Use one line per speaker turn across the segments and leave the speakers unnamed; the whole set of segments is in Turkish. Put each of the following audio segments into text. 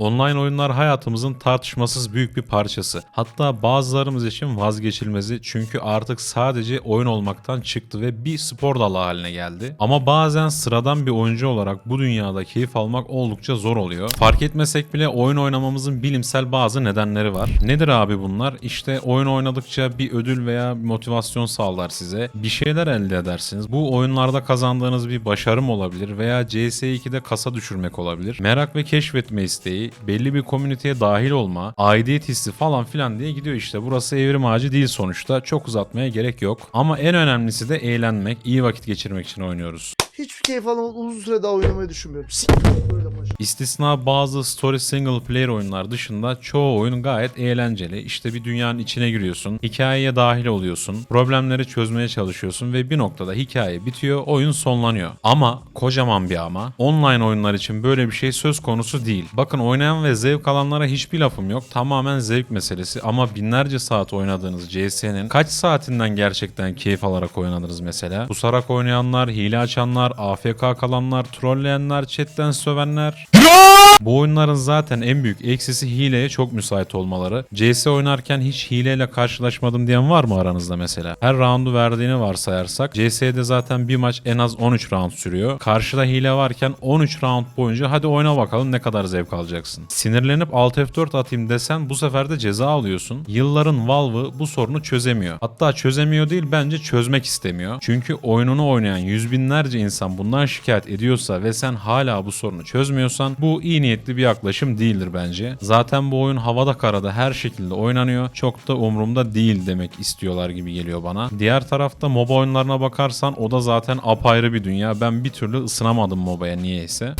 Online oyunlar hayatımızın tartışmasız büyük bir parçası. Hatta bazılarımız için vazgeçilmezi çünkü artık sadece oyun olmaktan çıktı ve bir spor dalı haline geldi. Ama bazen sıradan bir oyuncu olarak bu dünyada keyif almak oldukça zor oluyor. Fark etmesek bile oyun oynamamızın bilimsel bazı nedenleri var. Nedir abi bunlar? İşte oyun oynadıkça bir ödül veya motivasyon sağlar size. Bir şeyler elde edersiniz. Bu oyunlarda kazandığınız bir başarım olabilir veya CS2'de kasa düşürmek olabilir. Merak ve keşfetme isteği, belli bir komüniteye dahil olma, aidiyet hissi falan filan diye gidiyor işte. Burası evrim ağacı değil sonuçta. Çok uzatmaya gerek yok. Ama en önemlisi de eğlenmek, iyi vakit geçirmek için oynuyoruz.
Hiçbir keyif alamadım. Uzun süre daha oynamayı düşünmüyorum. S- böyle.
İstisna bazı story single player oyunlar dışında çoğu oyun gayet eğlenceli. İşte bir dünyanın içine giriyorsun, hikayeye dahil oluyorsun, problemleri çözmeye çalışıyorsun ve bir noktada hikaye bitiyor, oyun sonlanıyor. Ama kocaman bir ama online oyunlar için böyle bir şey söz konusu değil. Bakın oynayan ve zevk alanlara hiçbir lafım yok. Tamamen zevk meselesi ama binlerce saat oynadığınız CS'nin kaç saatinden gerçekten keyif alarak oynadınız mesela? Pusarak oynayanlar, hile açanlar, AFK kalanlar, trolleyenler, chatten sövenler. No. Bu oyunların zaten en büyük eksisi hileye çok müsait olmaları. CS oynarken hiç hileyle karşılaşmadım diyen var mı aranızda mesela? Her roundu verdiğini varsayarsak CS'de zaten bir maç en az 13 round sürüyor. Karşıda hile varken 13 round boyunca hadi oyna bakalım ne kadar zevk alacaksın. Sinirlenip Alt F4 atayım desen bu sefer de ceza alıyorsun. Yılların Valve'ı bu sorunu çözemiyor. Hatta çözemiyor değil bence çözmek istemiyor. Çünkü oyununu oynayan yüz binlerce insan bundan şikayet ediyorsa ve sen hala bu sorunu çözmüyorsan bu iyi niyetli bir yaklaşım değildir bence. Zaten bu oyun havada karada her şekilde oynanıyor. Çok da umurumda değil demek istiyorlar gibi geliyor bana. Diğer tarafta MOBA oyunlarına bakarsan o da zaten apayrı bir dünya. Ben bir türlü ısınamadım MOBA'ya niyeyse.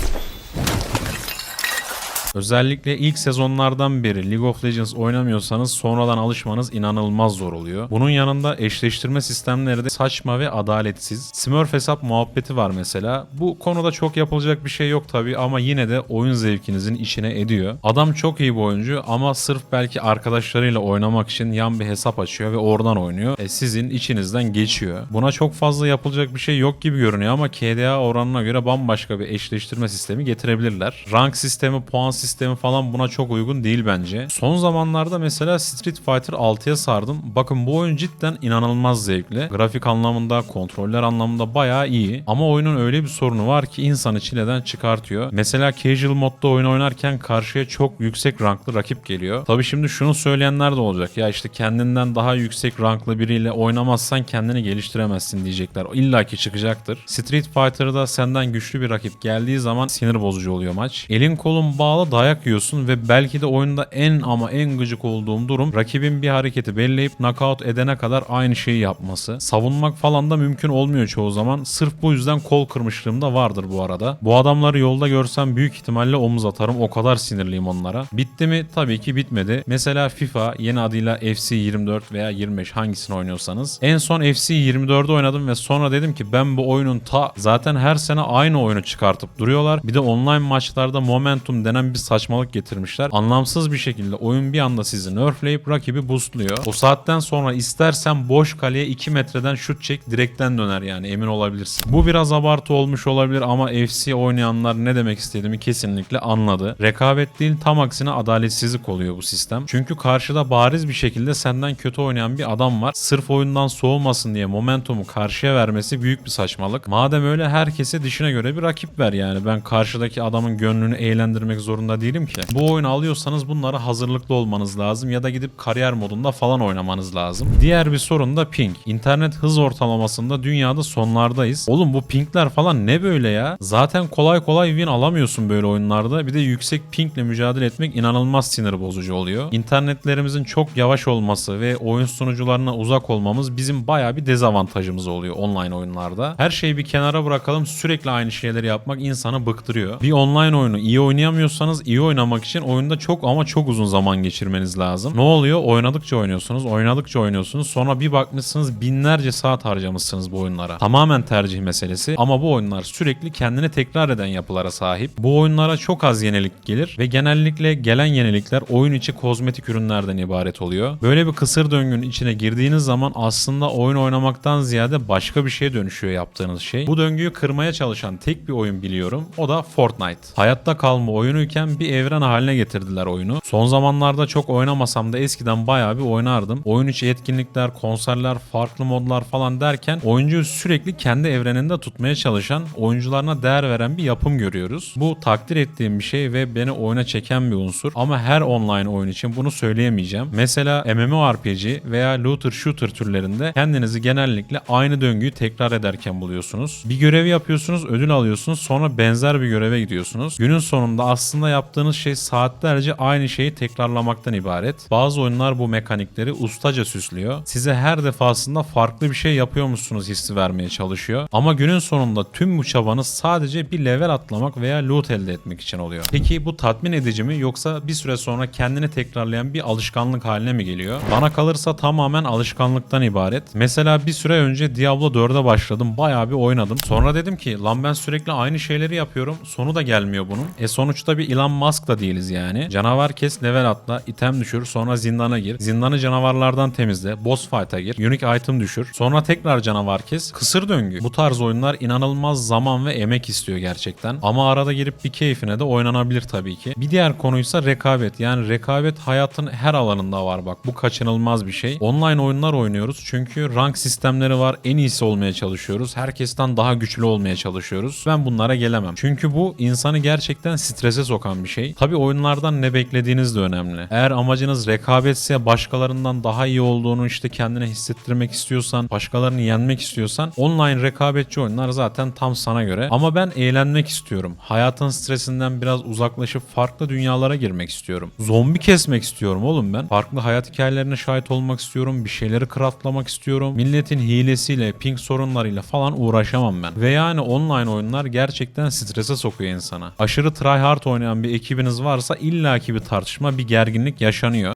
Özellikle ilk sezonlardan beri League of Legends oynamıyorsanız sonradan alışmanız inanılmaz zor oluyor. Bunun yanında eşleştirme sistemleri de saçma ve adaletsiz. Smurf hesap muhabbeti var mesela. Bu konuda çok yapılacak bir şey yok tabi ama yine de oyun zevkinizin içine ediyor. Adam çok iyi bir oyuncu ama sırf belki arkadaşlarıyla oynamak için yan bir hesap açıyor ve oradan oynuyor. E sizin içinizden geçiyor. Buna çok fazla yapılacak bir şey yok gibi görünüyor ama KDA oranına göre bambaşka bir eşleştirme sistemi getirebilirler. Rank sistemi, puan sistemi falan buna çok uygun değil bence. Son zamanlarda mesela Street Fighter 6'ya sardım. Bakın bu oyun cidden inanılmaz zevkli. Grafik anlamında, kontroller anlamında bayağı iyi. Ama oyunun öyle bir sorunu var ki insanı çileden çıkartıyor. Mesela casual modda oyun oynarken karşıya çok yüksek ranklı rakip geliyor. Tabi şimdi şunu söyleyenler de olacak. Ya işte kendinden daha yüksek ranklı biriyle oynamazsan kendini geliştiremezsin diyecekler. O illaki çıkacaktır. Street Fighter'da senden güçlü bir rakip geldiği zaman sinir bozucu oluyor maç. Elin kolun bağlı dayak yiyorsun ve belki de oyunda en ama en gıcık olduğum durum rakibin bir hareketi belleyip knockout edene kadar aynı şeyi yapması. Savunmak falan da mümkün olmuyor çoğu zaman. Sırf bu yüzden kol kırmışlığım da vardır bu arada. Bu adamları yolda görsem büyük ihtimalle omuz atarım. O kadar sinirliyim onlara. Bitti mi? Tabii ki bitmedi. Mesela FIFA yeni adıyla FC 24 veya 25 hangisini oynuyorsanız. En son FC 24'ü oynadım ve sonra dedim ki ben bu oyunun ta zaten her sene aynı oyunu çıkartıp duruyorlar. Bir de online maçlarda momentum denen bir saçmalık getirmişler. Anlamsız bir şekilde oyun bir anda sizi nerfleyip rakibi boostluyor. O saatten sonra istersen boş kaleye 2 metreden şut çek direkten döner yani emin olabilirsin. Bu biraz abartı olmuş olabilir ama FC oynayanlar ne demek istediğimi kesinlikle anladı. Rekabet değil tam aksine adaletsizlik oluyor bu sistem. Çünkü karşıda bariz bir şekilde senden kötü oynayan bir adam var. Sırf oyundan soğumasın diye momentumu karşıya vermesi büyük bir saçmalık. Madem öyle herkese dişine göre bir rakip ver yani. Ben karşıdaki adamın gönlünü eğlendirmek zorunda değilim ki. Bu oyunu alıyorsanız bunlara hazırlıklı olmanız lazım ya da gidip kariyer modunda falan oynamanız lazım. Diğer bir sorun da ping. İnternet hız ortalamasında dünyada sonlardayız. Oğlum bu pingler falan ne böyle ya? Zaten kolay kolay win alamıyorsun böyle oyunlarda. Bir de yüksek pingle mücadele etmek inanılmaz sinir bozucu oluyor. İnternetlerimizin çok yavaş olması ve oyun sunucularına uzak olmamız bizim baya bir dezavantajımız oluyor online oyunlarda. Her şeyi bir kenara bırakalım sürekli aynı şeyleri yapmak insanı bıktırıyor. Bir online oyunu iyi oynayamıyorsanız iyi oynamak için oyunda çok ama çok uzun zaman geçirmeniz lazım. Ne oluyor? Oynadıkça oynuyorsunuz, oynadıkça oynuyorsunuz. Sonra bir bakmışsınız binlerce saat harcamışsınız bu oyunlara. Tamamen tercih meselesi ama bu oyunlar sürekli kendini tekrar eden yapılara sahip. Bu oyunlara çok az yenilik gelir ve genellikle gelen yenilikler oyun içi kozmetik ürünlerden ibaret oluyor. Böyle bir kısır döngünün içine girdiğiniz zaman aslında oyun oynamaktan ziyade başka bir şeye dönüşüyor yaptığınız şey. Bu döngüyü kırmaya çalışan tek bir oyun biliyorum. O da Fortnite. Hayatta kalma oyunuyken bir evren haline getirdiler oyunu. Son zamanlarda çok oynamasam da eskiden bayağı bir oynardım. Oyun içi etkinlikler, konserler, farklı modlar falan derken oyuncuyu sürekli kendi evreninde tutmaya çalışan, oyuncularına değer veren bir yapım görüyoruz. Bu takdir ettiğim bir şey ve beni oyuna çeken bir unsur ama her online oyun için bunu söyleyemeyeceğim. Mesela MMORPG veya looter shooter türlerinde kendinizi genellikle aynı döngüyü tekrar ederken buluyorsunuz. Bir görevi yapıyorsunuz, ödül alıyorsunuz, sonra benzer bir göreve gidiyorsunuz. Günün sonunda aslında yaptığınız şey saatlerce aynı şeyi tekrarlamaktan ibaret. Bazı oyunlar bu mekanikleri ustaca süslüyor. Size her defasında farklı bir şey yapıyormuşsunuz hissi vermeye çalışıyor. Ama günün sonunda tüm bu çabanız sadece bir level atlamak veya loot elde etmek için oluyor. Peki bu tatmin edici mi yoksa bir süre sonra kendini tekrarlayan bir alışkanlık haline mi geliyor? Bana kalırsa tamamen alışkanlıktan ibaret. Mesela bir süre önce Diablo 4'e başladım. Bayağı bir oynadım. Sonra dedim ki lan ben sürekli aynı şeyleri yapıyorum. Sonu da gelmiyor bunun. E sonuçta bir Elon Musk da değiliz yani. Canavar kes, level atla, item düşür, sonra zindana gir. Zindanı canavarlardan temizle, boss fight'a gir, unique item düşür. Sonra tekrar canavar kes. Kısır döngü. Bu tarz oyunlar inanılmaz zaman ve emek istiyor gerçekten. Ama arada girip bir keyfine de oynanabilir tabii ki. Bir diğer konuysa rekabet. Yani rekabet hayatın her alanında var bak. Bu kaçınılmaz bir şey. Online oyunlar oynuyoruz çünkü rank sistemleri var. En iyisi olmaya çalışıyoruz. Herkesten daha güçlü olmaya çalışıyoruz. Ben bunlara gelemem. Çünkü bu insanı gerçekten strese sokan bir şey. Tabii oyunlardan ne beklediğiniz de önemli. Eğer amacınız rekabetse başkalarından daha iyi olduğunu işte kendine hissettirmek istiyorsan, başkalarını yenmek istiyorsan online rekabetçi oyunlar zaten tam sana göre. Ama ben eğlenmek istiyorum. Hayatın stresinden biraz uzaklaşıp farklı dünyalara girmek istiyorum. Zombi kesmek istiyorum oğlum ben. Farklı hayat hikayelerine şahit olmak istiyorum. Bir şeyleri craftlamak istiyorum. Milletin hilesiyle, ping sorunlarıyla falan uğraşamam ben. Ve yani online oyunlar gerçekten strese sokuyor insana. Aşırı tryhard oynayan bir ekibiniz varsa illaki bir tartışma, bir gerginlik yaşanıyor.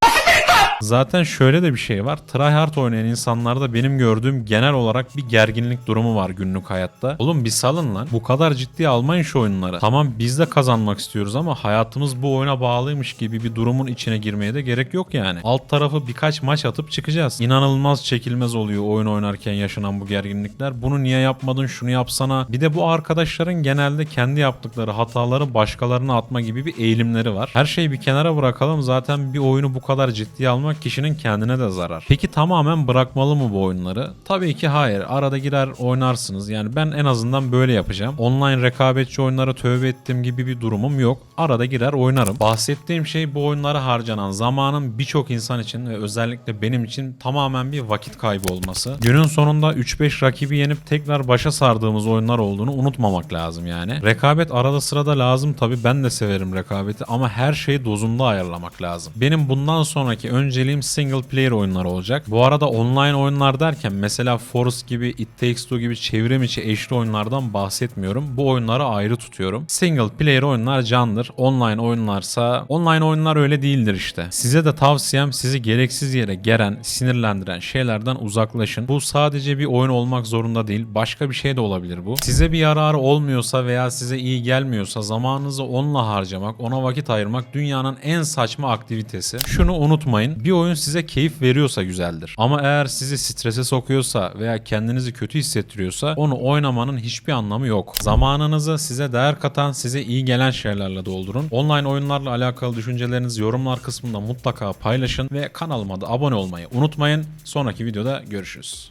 Zaten şöyle de bir şey var. Tryhard oynayan insanlarda benim gördüğüm genel olarak bir gerginlik durumu var günlük hayatta. Oğlum bir salın lan. Bu kadar ciddiye almayın şu oyunları. Tamam biz de kazanmak istiyoruz ama hayatımız bu oyuna bağlıymış gibi bir durumun içine girmeye de gerek yok yani. Alt tarafı birkaç maç atıp çıkacağız. İnanılmaz çekilmez oluyor oyun oynarken yaşanan bu gerginlikler. Bunu niye yapmadın şunu yapsana. Bir de bu arkadaşların genelde kendi yaptıkları hataları başkalarına atma gibi bir eğilimleri var. Her şeyi bir kenara bırakalım. Zaten bir oyunu bu kadar ciddiye almak kişinin kendine de zarar. Peki tamamen bırakmalı mı bu oyunları? Tabii ki hayır. Arada girer oynarsınız. Yani ben en azından böyle yapacağım. Online rekabetçi oyunlara tövbe ettiğim gibi bir durumum yok. Arada girer oynarım. Bahsettiğim şey bu oyunlara harcanan zamanın birçok insan için ve özellikle benim için tamamen bir vakit kaybı olması. Günün sonunda 3-5 rakibi yenip tekrar başa sardığımız oyunlar olduğunu unutmamak lazım yani. Rekabet arada sırada lazım tabii ben de severim rekabeti ama her şeyi dozunda ayarlamak lazım. Benim bundan sonraki önceliğim single player oyunlar olacak. Bu arada online oyunlar derken mesela Forest gibi, It Takes Two gibi çevrim içi eşli oyunlardan bahsetmiyorum. Bu oyunları ayrı tutuyorum. Single player oyunlar candır. Online oyunlarsa online oyunlar öyle değildir işte. Size de tavsiyem sizi gereksiz yere geren, sinirlendiren şeylerden uzaklaşın. Bu sadece bir oyun olmak zorunda değil. Başka bir şey de olabilir bu. Size bir yararı olmuyorsa veya size iyi gelmiyorsa zamanınızı onunla harcamak, ona vakit ayırmak dünyanın en saçma aktivitesi. Şunu unutmayın. Bir oyun size keyif veriyorsa güzeldir. Ama eğer sizi strese sokuyorsa veya kendinizi kötü hissettiriyorsa onu oynamanın hiçbir anlamı yok. Zamanınızı size değer katan, size iyi gelen şeylerle doldurun. Online oyunlarla alakalı düşüncelerinizi yorumlar kısmında mutlaka paylaşın ve kanalıma da abone olmayı unutmayın. Sonraki videoda görüşürüz.